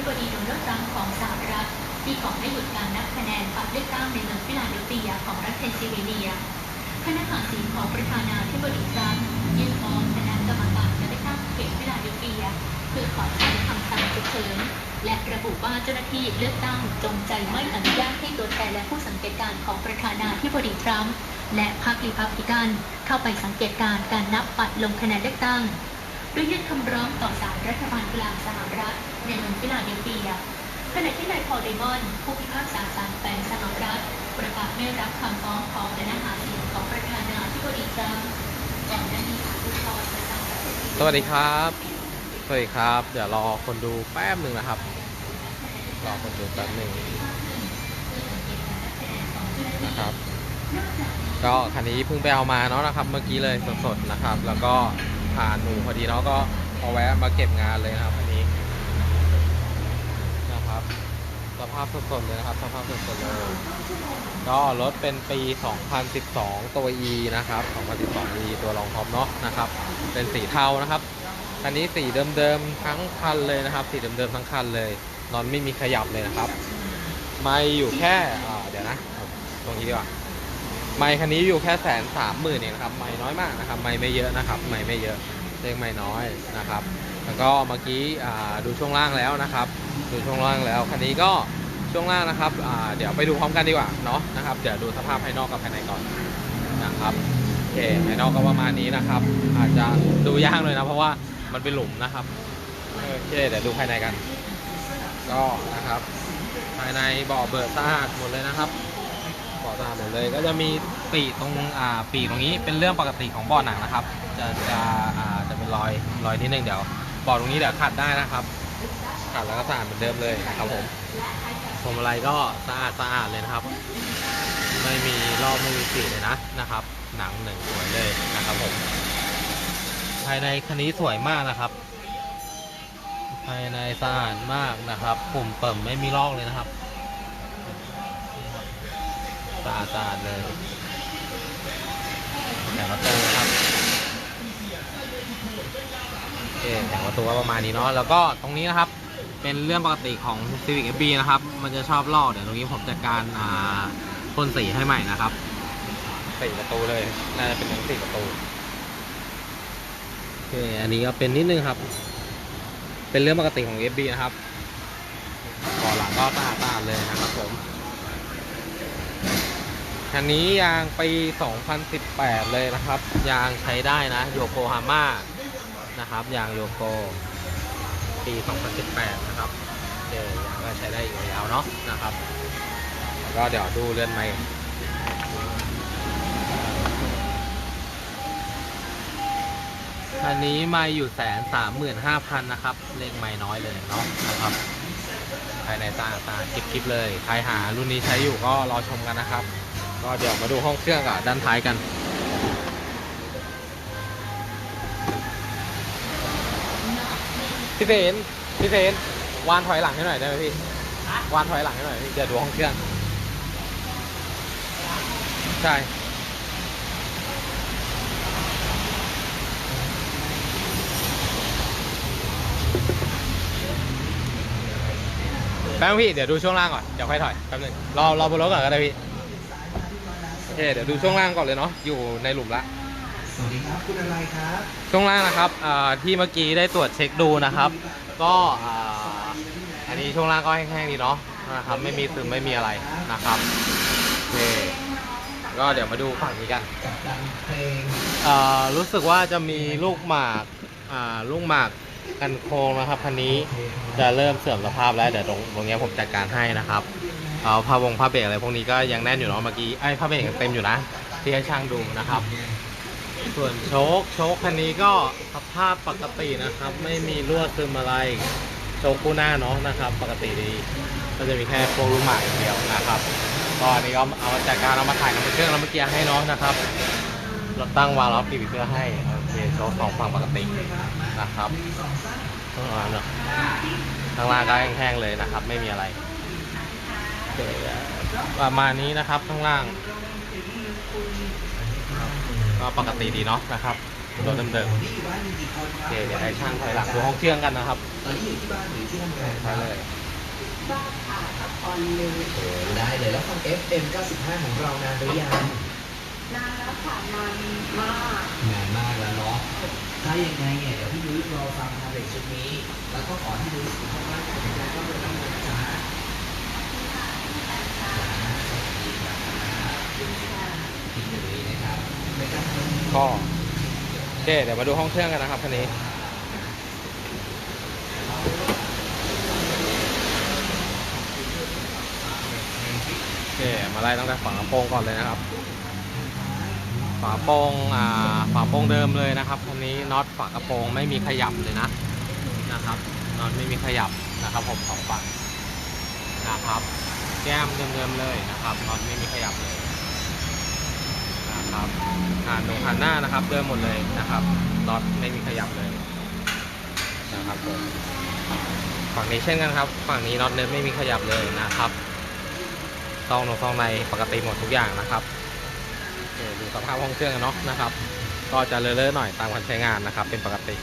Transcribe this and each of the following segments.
ธิบดีโดนัลด์ทรัมป์ของสหรัฐที่ขอให้หยุดการนับคะแนนปัดเลือกตั้งในเมืองฟิลาเดลเฟียของรัฐเพนซิลเวเนียคณะหาเสียงของประธานาธิบดีทรัมป์ยื่นฟ้องคณะกรรมการการเลือกตั้งเขตฟิลาเดลเฟียเพื่อขอใช้คำสั่งฉุกเฉินและระบุว่าเจ้าหน้าที่เลือกตั้งจงใจไม่อนุญาตให้ตัวแทนและผู้สังเกตการณ์ของประธานาธิบดีทรัมป์และพรรครีพับลิกันเข้าไปสังเกตการณ์การนับบัตรลงคะแนนเลือกตั้งโดยยื่นคำร้องต่อศาลรัฐบาลกลางสหรัฐ ในเมืองฟิลาเดลเฟียขณะที่นายพอลเดมอน ผู้พิพากษาศาลแขวงสหรัฐประกาศไม่รับคำฟ้องของคณะหาเสียงของประธานาธิบดีทรัมป์ก่อนหน้านี้ศาลอุทธรณ์ประจำประเทศสวัสดีครับ สวัสดีครับ เดี๋ยวรอคนดูแป๊บหนึ่งนะครับ รอคนดูแป๊บหนึ่งนะครับก็คันนี้เพิ่งไปเอามาเนาะนะครับ เมื่อกี้เลยสดๆนะครับ แล้วก็ผ่านหนูพอดีเนาะก็เอาแวะมาเก็บงานเลยนะครับ สภาพสดๆเลยนะครับสภาพสดๆเลย ก็รถเป็นปี 2012 ตัว E นะครับ 2012 E ตัวรองท็อปเนาะนะครับ เป็นสีเทานะครับคันนี้สีเดิมๆทั้งคันเลยนะครับ สีเดิมๆทั้งคันเลยนอนไม่มีขยับเลยนะครับ ไม่อยู่แค่เดี๋ยวนะ ตรงนี้ดีกว่าไม่คันนี้อยู่แค่แสนสามหมื่นเองนะครับ ไม่น้อยมากนะครับ ไม่ไม่เยอะนะครับ ไม่ไม่เยอะเลขไม่น้อยนะครับ แล้วก็เมื่อกี้ดูช่วงล่างแล้วนะครับ ดูช่วงล่างแล้วคันนี้ก็ ช่วงล่างนะครับเดี๋ยวไปดูพร้อมกันดีกว่าเนาะนะครับเดี๋ยวดูสภาพภายนอกกับภายในก่อนนะครับโอเคภายนอกก็ประมาณนี้นะครับ อาจจะดูยากเลยนะเพราะว่ามันเป็นหลุมนะครับโอเคเดี๋ยวดูภายในกัน ก็นะครับ ภายในบาะเบิดสะอาดหมดเลยนะครับบาะสะอาดหมดเลย ก็จะมีปีกตรงอ่าปีกตรงนี้เป็นเรื่องปกติของบาะหนังนะครับ จะจะอ่าจะเป็นรอยรอยนิดนึงเดี๋ยวบาะตรงนี้เดี๋ยวขัดได้นะครับขัดแล้วก็สะอาดเหมือนเดิมเลยครับผม วงมาลัยก็สะอาดสะอาดเลยนะครับ ไม่มีรอบไม่มีสีเลยนะนะครับ หนังหนึ่งสวยเลยนะครับผมภายในคันนี้สวยมากนะครับ ภายในสะอาดมากนะครับ ปุ่มเปิ่มไม่มีลอกเลยนะครับสะอาดสะอาดเลยแผงประตูครับโอเคแผงประตูก็ประมาณนี้เนาะแล้วก็ตรงนี้นะครับ เป็นเรื่องปกติของ Civic FB นะครับ มันจะชอบลอกเดี๋ยวตรงนี้ผมจัดการอ่าพ่นสีให้ใหม่นะครับสี่ประตูเลย น่าจะเป็นทั้งสี่ประตูโอเคอันนี้ก็เป็นนิดนึงครับ เป็นเรื่องปกติของ FB นะครับก่อนหลังก็สะอาดสะอาดเลยนะครับผมคันนี้ยางปี 2018 เลยนะครับ ยางใช้ได้นะ โยโกฮาม่านะครับ ยางโยโก ปี2018นะครับเจอยางก็ใช้ได้อีกยาวเนาะนะครับแล้วก็เดี๋ยวดูเรือนไม้อันนี้ไม่อยู่แสนสามหมื่นห้าพันนะครับ เลขไม่น้อยเลยเนาะนะครับภายในตาตาคลิปคลิปเลย ใครหารุ่นนี้ใช้อยู่ก็รอชมกันนะครับ ก็เดี๋ยวมาดูห้องเครื่องกับด้านท้ายกัน พี่เซนพี่เซนวานถอยหลังให้หน่อยได้ไหมพี่ วานถอยหลังให้หน่อยพี่จะดูห้องเครื่อง ใช่ แป๊บพี่เดี๋ยวดูช่วงล่างก่อน เดี๋ยวค่อยถอยแป๊บนึงรอรอบนรถก่อนก็ได้พี่โอเคเดี๋ยวดูช่วงล่างก่อนเลยเนาะ อยู่ในหลุมละ วัสดีครับคุณอะไรครับช่วงล่างนะครับอ่าที่เมื่อกี้ได้ตรวจเช็คดูนะครับ ก็อ่าอันนี้ช่วงล่างก็แห้งๆดีเนาะนะครับ ไม่มีซึมไม่มีอะไรนะครับโอเคก็เดี๋ยวมาดูฝั่งนี้กันดังเพลงอ่ารู้สึกว่าจะมีลูกหมากอ่าลูกหมากกันโครงนะครับคันนี้จะเริ่มเสื่อมสภาพแล้วเดี๋ยวตรงตรงเนี้ยผมจัดการให้นะครับเอาผ้าวงผ้าเบรกอะไรพวกนี้ก็ยังแน่นอยู่เนาะเมื่อกี้ไอ้ผ้าเบรกยังเต็มอยู่นะที่ให้ช่างดูนะครับ ส่วนโชคโชคคันนี้ก็สภาพปกตินะครับ ไม่มีรั่วซึมอะไร โชคคู่หน้าเนาะนะครับ ปกติดีก็จะมีแค่โฟลูกหมากเดียวนะครับก็อันนี้ก็เอามาจัดการเอามาถ่ายน้ำมันเครื่องแล้วเมื่อกี้ให้น้องนะครับ เราตั้งวาล์วปีกเพื่อให้โอเคโชคสองฝั่งปกตินะครับข้างล่างเนาะข้างล่างก็แห้งๆเลยนะครับ ไม่มีอะไรประมาณนี้นะครับข้างล่าง ก็ปกติดีเนาะนะครับโอเครถเดิมนี่อยู่บ้านมีกี่คนคๆรัโอบเคเดี๋ยวให้ช่างถอยหลังดูห้องเครื่องกันนะครับตอนนี้อยู่ที่บ้านหรือที่ทำงานคใช่รับเลยบ้านอ่าพักผ่อนเลยโอ้ได้เลยแล้วฟัง FM 95 ของเรานานหรือยังนานแล้วค่ะนานมากนานมากแล้วเนาะถ้ายังไงเนี่ยเดี๋ยวพี่นุ้ยรอฟังพาเบรกชุดนี้ แล้วก็ขอให้นุ้ยสุขภาพร่างกายแข็งแรงก็เป็นต้องนะจ๊ะพี่นุ้ยนะครับในการทำ ก็โอเคเดี๋ยวมาดูห้องเครื่องกันนะครับคันนี้โอเคมาไล่ตั้งแต่ฝากระโปรงก่อนเลยนะครับฝาโปรงอ่าฝาโปรงเดิมเลยนะครับคันนี้น็อตฝากระโปรงไม่มีขยับเลยนะนะครับน็อตไม่มีขยับนะครับ ผมสองฝั่งนะครับ แก้มเดิมๆเลยนะครับน็อตไม่มีขยับเลย นะครับอ่านหนูหันหน้านะครับเดิมหมดเลยนะครับน็อตไม่มีขยับเลยนะครับผมฝั่งนี้เช่นกันครับ ฝั่งนี้น็อตเดิมไม่มีขยับเลยนะครับซองหนูซองในปกติหมดทุกอย่างนะครับดูสภาพห้องเครื่องเนาะนะครับ ก็จะเลอะๆหน่อยตามการใช้งานนะครับ เป็นปกติ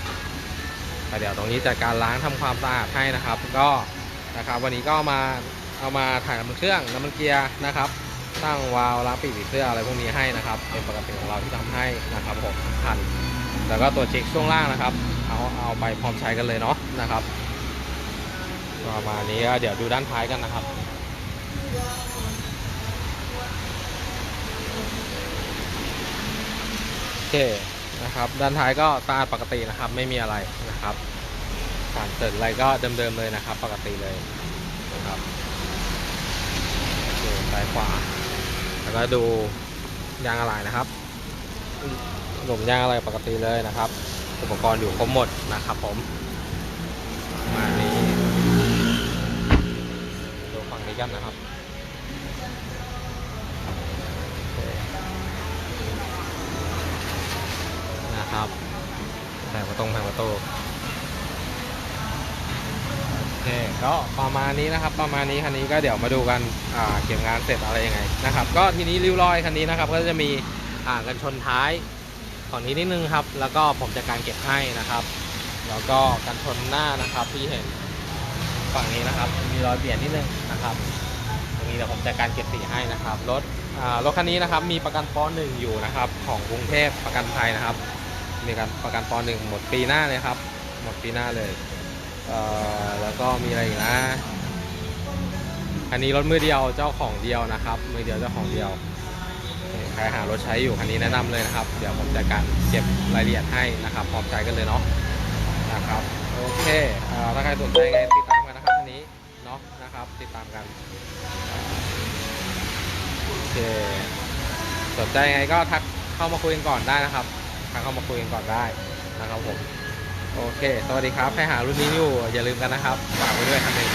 แต่เดี๋ยวตรงนี้จัดการล้างทำความสะอาดให้นะครับ ก็นะครับ วันนี้ก็มาเอามาถ่ายน้ำมันเครื่องน้ำมันเกียร์นะครับ ตั้งวาล์วล้างปีกผีเสื้ออะไรพวกนี้ให้นะครับ เป็นปกติของเราที่ทำให้นะครับผมสำคัญแล้วก็ตัวเช็คช่วงล่างนะครับ เอาเอาไปพร้อมใช้กันเลยเนาะนะครับประมาณนี้เดี๋ยวดูด้านท้ายกันนะครับโอเคนะครับด้านท้ายก็สะอาดปกตินะครับ ไม่มีอะไรนะครับสารเสริญอะไรก็เดิมๆเลยนะครับ ปกติเลยนะครับโอเคซ้ายขวา แล้วก็ดูยางอะไรนะครับหลุมยางอะไรปกติเลยนะครับ อุปกรณ์อยู่ครบหมดนะครับ ผมมานี้ดูฝั่งนี้กันนะครับนะครับแผงประตงแผงประตูโอเค ก็ประมาณนี้นะครับ ประมาณนี้คันนี้ก็เดี๋ยวมาดูกันเก็บงานเสร็จอะไรยังไงนะครับ ก็ทีนี้ริ้วรอยคันนี้นะครับก็จะมีอ่ากันชนท้ายฝั่งนี้นิดนึงครับ แล้วก็ผมจะการเก็บให้นะครับ แล้วก็กันชนหน้านะครับที่เห็นฝั่งนี้นะครับ มีรอยเบียดนิดนึงนะครับ ตรงนี้เดี๋ยวผมจะการเก็บสีให้นะครับรถรถคันนี้นะครับมีประกันปหนึ่งอยู่นะครับของกรุงเทพประกันภัยนะครับมีการประกันปหนึ่งหมดปีหน้าเลยครับ หมดปีหน้าเลย แล้วก็มีอะไรอีกนะ คันนี้รถมือเดียวเจ้าของเดียวนะครับ มือเดียวเจ้าของเดียว ใครหารถใช้อยู่คันนี้แนะนำเลยนะครับ เดี๋ยวผมจะการเก็บรายละเอียดให้นะครับ พร้อมใช้กันเลยเนาะ นะครับ โอเคเอถ้าใครสนใจไงติดตามกันนะครับคันนี้ เนาะนะครับ ติดตามกัน โอเค สนใจไงก็ทักเข้ามาคุยกันก่อนได้นะครับทักเข้ามาคุยกันก่อนได้นะครับผม โอเค สวัสดีครับ ใครหารุ่นนี้อยู่ อย่าลืมกันนะครับ ฝากไว้ด้วยครับหนึ่ง